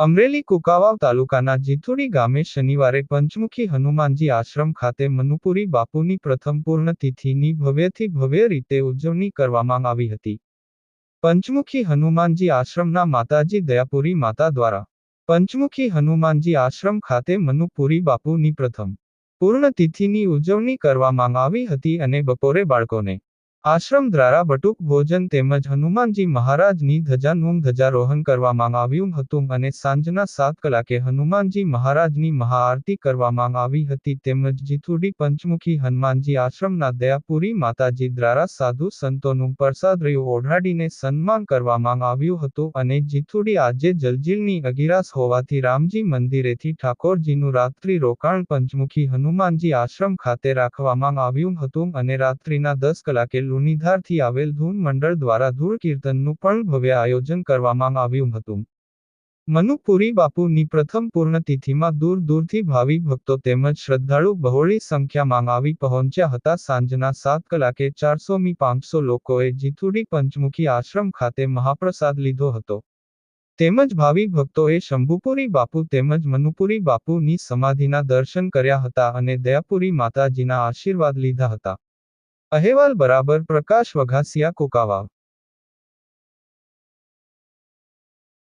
અમરેલી કુકાવાવ તાલુકાના જીથુડી ગામે શનિવારે પંચમુખી હનુમાનજી આશ્રમ ખાતે મનુપુરી બાપુની પ્રથમ પૂર્ણતિથિની ભવ્યથી ભવ્ય રીતે ઉજવણી કરવામાં આવી હતી. પંચમુખી હનુમાનજી આશ્રમના માતાજી દયાપુરી માતા દ્વારા પંચમુખી હનુમાનજી આશ્રમ ખાતે મનુપુરી બાપુની પ્રથમ પૂર્ણતિથિની ઉજવણી કરવામાં આવી હતી અને બપોરે બાળકોને આશ્રમ દ્વારા બટુક ભોજન તેમજ હનુમાનજી મહારાજની ધજાનું ધજારોહણ કરવામાં આવ્યું હતું અને સાંજના સાત કલાકે હનુમાનજી મહારાજની મહાઆરતી કરવામાં આવી હતી તેમજ જીથુડી પંચમુખી હનુમાનજી આશ્રમના દયાપુરી માતાજી દ્વારા સાધુ સંતોનું પ્રસાદરયું ઓઢાડીને સન્માન કરવામાં આવ્યું હતું અને જીથુડી આજે જલજીલની અગિરાસ હોવાથી રામજી મંદિરેથી ઠાકોરજીનું રાત્રિ રોકાણ પંચમુખી હનુમાનજી આશ્રમ ખાતે રાખવામાં આવ્યું હતું અને રાત્રિના દસ કલાકે લુણીધારથી આવેલ ધૂન મંડળ દ્વારા ધૂળ કીર્તનનું પણ ભવ્ય આયોજન કરવામાં આવ્યું હતું. મનુપુરી બાપુની પ્રથમ પૂર્ણતિથિમાં દૂર દૂરથી ભાવિ ભક્તો તેમજ શ્રદ્ધાળુ બહોળી સંખ્યામાં આવી પહોંચ્યા હતા. સાંજના સાત કલાકે ચારસોમી પાંચસો લોકોએ જીથુડી પંચમુખી આશ્રમ ખાતે મહાપ્રસાદ લીધો હતો. તેમજ ભાવિ ભક્તોએ શંભુપુરી બાપુ તેમજ મનુપુરી બાપુની સમાધિના દર્શન કર્યા હતા અને દયાપુરી માતાજીના આશીર્વાદ લીધા હતા. અહેવાલ બરાબર પ્રકાશ વઘાસિયા કુકાવાવ